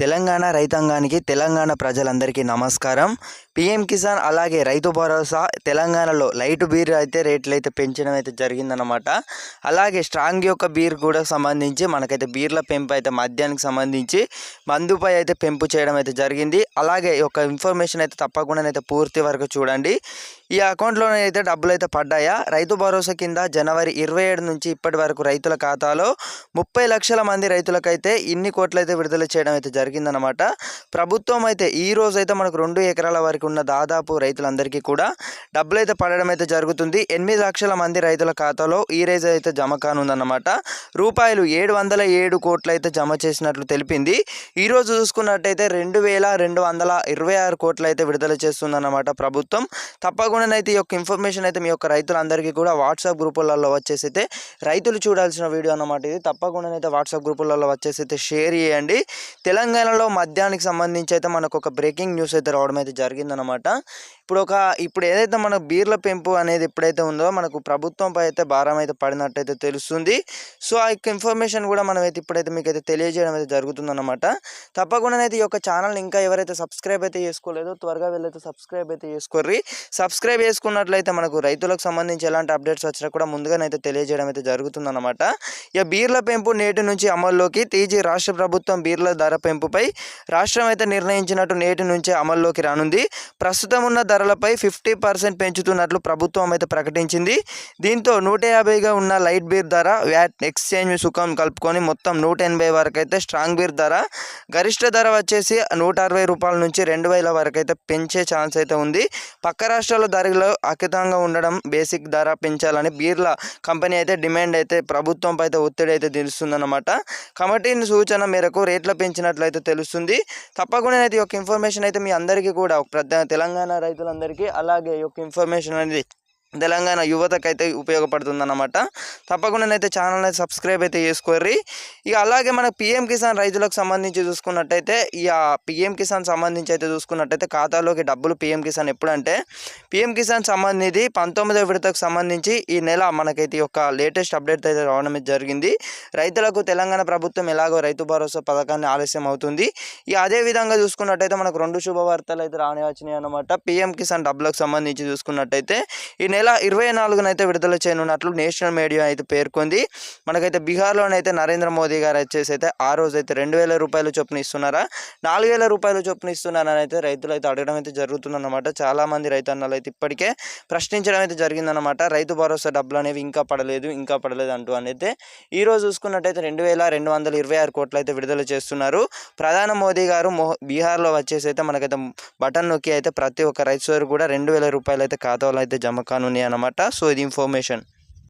తెలంగాణ రైతాంగానికి తెలంగాణ ప్రజలందరికీ నమస్కారం. పిఎం కిసాన్ అలాగే రైతు భరోసా తెలంగాణలో లైట్ బీర్ అయితే రేట్లు అయితే పెంచడం అయితే జరిగిందనమాట అలాగే స్ట్రాంగ్ యొక్క బీర్ కూడా సంబంధించి మనకైతే బీర్ల పెంపు అయితే మద్యానికి సంబంధించి మందుపై అయితే పెంపు చేయడం అయితే జరిగింది. అలాగే ఒక యొక్క ఇన్ఫర్మేషన్ అయితే తప్పకుండా అయితే పూర్తి వరకు చూడండి. ఈ అకౌంట్లో అయితే డబ్బులు అయితే పడ్డాయా? రైతు భరోసా కింద జనవరి ఇరవై ఏడు నుంచి ఇప్పటి వరకు రైతుల ఖాతాలో ముప్పై లక్షల మంది రైతులకైతే ఇన్ని కోట్లు అయితే విడుదల చేయడం అయితే జరిగిందనమాట ప్రభుత్వం అయితే ఈ రోజు అయితే మనకు రెండు ఎకరాల వరకు ఉన్న దాదాపు రైతులందరికీ కూడా డబ్బులు అయితే పడడం అయితే జరుగుతుంది. ఎనిమిది లక్షల మంది రైతుల ఖాతాలో ఈ రోజు అయితే జమ కానుందన్నమాట. రూపాయలు ఏడు వందల ఏడు కోట్లు అయితే జమ చేసినట్లు తెలిపింది. ఈ రోజు చూసుకున్నట్టయితే రెండు వేల రెండు వందల ఇరవై ఆరు కోట్లు అయితే విడుదల చేస్తుందన్నమాట ప్రభుత్వం. తప్పకుండా తప్పకుండానైతే ఈ యొక్క ఇన్ఫర్మేషన్ అయితే మీ యొక్క రైతులందరికీ కూడా వాట్సాప్ గ్రూపులలో వచ్చేసి అయితే రైతులు చూడాల్సిన వీడియో అన్నమాట ఇది. తప్పకుండానైతే వాట్సాప్ గ్రూపులలో వచ్చేసి అయితే షేర్ చేయండి. తెలంగాణలో మద్యానికి సంబంధించి అయితే మనకు ఒక బ్రేకింగ్ న్యూస్ అయితే రావడం అయితే జరిగిందనమాట ఇప్పుడు ఒక ఇప్పుడు ఏదైతే మన బీర్ల పెంపు అనేది ఎప్పుడైతే ఉందో మనకు ప్రభుత్వంపై అయితే భారం అయితే పడినట్టయితే తెలుస్తుంది. సో ఆ యొక్క ఇన్ఫర్మేషన్ కూడా మనం అయితే ఇప్పుడైతే మీకు అయితే తెలియజేయడం అయితే జరుగుతుందన్నమాట. తప్పకుండా అయితే ఈ యొక్క ఛానల్ ఇంకా ఎవరైతే సబ్స్క్రైబ్ అయితే చేసుకోలేదో త్వరగా వెళ్ళైతే సబ్స్క్రైబ్ అయితే చేసుకోర్రి. సబ్స్క్రైబ్ చేసుకున్నట్లయితే మనకు రైతులకు సంబంధించి ఎలాంటి అప్డేట్స్ వచ్చినా కూడా ముందుగానైతే తెలియజేయడం అయితే జరుగుతుందన్నమాట. ఇక బీర్ల పెంపు నేటి నుంచి అమల్లోకి టీజీ రాష్ట్ర ప్రభుత్వం బీర్ల ధర పెంపుపై రాష్ట్రం అయితే నిర్ణయించినట్టు నేటి నుంచే అమల్లోకి రానుంది. ప్రస్తుతం ఉన్న ధరలపై ఫిఫ్టీ పర్సెంట్ పెంచుతున్నట్లు ప్రభుత్వం అయితే ప్రకటించింది. దీంతో నూట యాభైగా ఉన్న లైట్ బీర్ ధర వ్యాట్ ఎక్స్చేంజ్ సుఖం కలుపుకొని మొత్తం నూట ఎనభై వరకు అయితే స్ట్రాంగ్ బీర్ ధర. గరిష్ట ధర వచ్చేసి నూట అరవై రూపాయల నుంచి రెండు వేల వరకు అయితే పెంచే ఛాన్స్ అయితే ఉంది. పక్క రాష్ట్రాల అధికారులు అఖితంగా ఉండడం బేసిక్ ధర పెంచాలని బీర్ల కంపెనీ అయితే డిమాండ్ అయితే ప్రభుత్వంపై అయితే ఒత్తిడి అయితే తెలుస్తుందన్నమాట. కమిటీ సూచన మేరకు రేట్లు పెంచినట్లయితే తెలుస్తుంది. తప్పకుండా అయితే ఈ యొక్క ఇన్ఫర్మేషన్ అయితే మీ అందరికీ కూడా ఒక ప్రధాన తెలంగాణ రైతులందరికీ అలాగే ఈ యొక్క ఇన్ఫర్మేషన్ అనేది తెలంగాణ యువతకైతే ఉపయోగపడుతుందన్నమాట. తప్పకుండా అయితే ఛానల్ అయితే సబ్స్క్రైబ్ అయితే చేసుకోర్రి. ఇక అలాగే మన పిఎం కిసాన్ రైతులకు సంబంధించి చూసుకున్నట్టయితే ఇక పిఎం కిసాన్ సంబంధించి అయితే చూసుకున్నట్టయితే ఖాతాలోకి డబ్బులు పిఎం కిసాన్ ఎప్పుడంటే పిఎం కిసాన్ సంబంధించి పంతొమ్మిదవ విడతకు సంబంధించి ఈ నెల మనకైతే ఈ యొక్క లేటెస్ట్ అప్డేట్ అయితే రావడం జరిగింది. రైతులకు తెలంగాణ ప్రభుత్వం ఎలాగో రైతు భరోసా పథకాన్ని ఆలస్యం అవుతుంది. ఇక అదే విధంగా చూసుకున్నట్టయితే మనకు రెండు శుభవార్తలు అయితే రాని వచ్చినాయి అనమాట పిఎం కిసాన్ డబ్బులకు సంబంధించి చూసుకున్నట్టయితే ఈ నెల ఇరవై నాలుగున అయితే విడుదల చేయనున్నట్లు నేషనల్ మీడియా అయితే పేర్కొంది. మనకైతే బీహార్లోనైతే నరేంద్ర మోదీ గారు వచ్చేసి అయితే ఆ రోజు అయితే రెండు వేల రూపాయలు చొప్పున ఇస్తున్నారా? నాలుగు వేల రూపాయలు చొప్పున ఇస్తున్నారని అయితే రైతులు అయితే అడగడం అయితే జరుగుతుందన్నమాట. చాలామంది రైతన్నలు అయితే ఇప్పటికే ప్రశ్నించడం అయితే జరిగిందన్నమాట. రైతు భరోసా డబ్బులు అనేవి ఇంకా పడలేదు ఇంకా పడలేదు అంటూ అయితే ఈ రోజు చూసుకున్నట్టయితే రెండు వేల రెండు వందల ఇరవై ఆరు కోట్లు అయితే విడుదల చేస్తున్నారు. ప్రధాని మోదీ గారు మొహ బీహార్లో వచ్చేసి అయితే మనకైతే బటన్ నొక్కి అయితే ప్రతి ఒక్క రైతు కూడా రెండు వేల రూపాయలు అయితే ఖాతాలో అయితే జమ ఉన్నాయి అన్నమాట. సో ఇది ఇన్ఫర్మేషన్